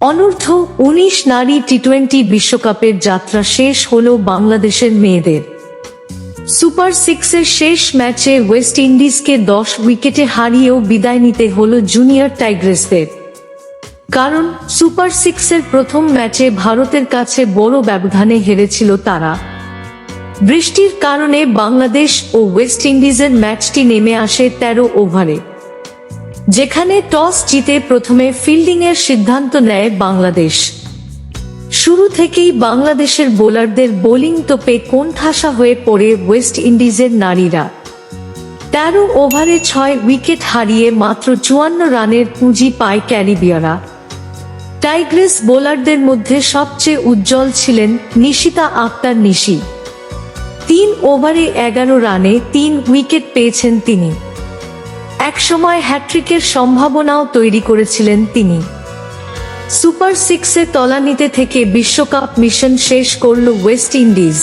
অনূর্ধ্ব উনিশ নারী টি টোয়েন্টি বিশ্বকাপের যাত্রা শেষ হল বাংলাদেশের মেয়েদের। সুপার সিক্সের শেষ ম্যাচে ওয়েস্ট ইন্ডিজকে দশ উইকেটে হারিয়েও বিদায় নিতে হল জুনিয়র টাইগ্রেসদের। কারণ সুপার সিক্সের প্রথম ম্যাচে ভারতের কাছে বড় ব্যবধানে হেরেছিল তারা। বৃষ্টির কারণে বাংলাদেশ ও ওয়েস্ট ইন্ডিজের ম্যাচটি নেমে আসে তেরো ওভারে। যেখানে টস জিতে প্রথমে ফিল্ডিংয়ের সিদ্ধান্ত নেয় বাংলাদেশ। শুরু থেকেই বাংলাদেশের বোলারদের বোলিং তোপে কোণঠাসা হয়ে পড়ে ওয়েস্ট ইন্ডিজের নারীরা। তেরো ওভারে ছয় উইকেট হারিয়ে মাত্র চুয়ান্ন রানের পুঁজি পায় ক্যারিবিয়ারা। টাইগ্রেস বোলারদের মধ্যে সবচেয়ে উজ্জ্বল ছিলেন নিশিতা আক্তার নিশি। তিন ওভারে এগারো রানে তিন উইকেট পেয়েছেন তিনি। একসময় হ্যাট্রিকের সম্ভাবনাও তৈরি করেছিলেন তিনি। সুপার সিক্সে তলানিতে থেকে বিশ্বকাপ মিশন শেষ করল ওয়েস্ট ইন্ডিজ।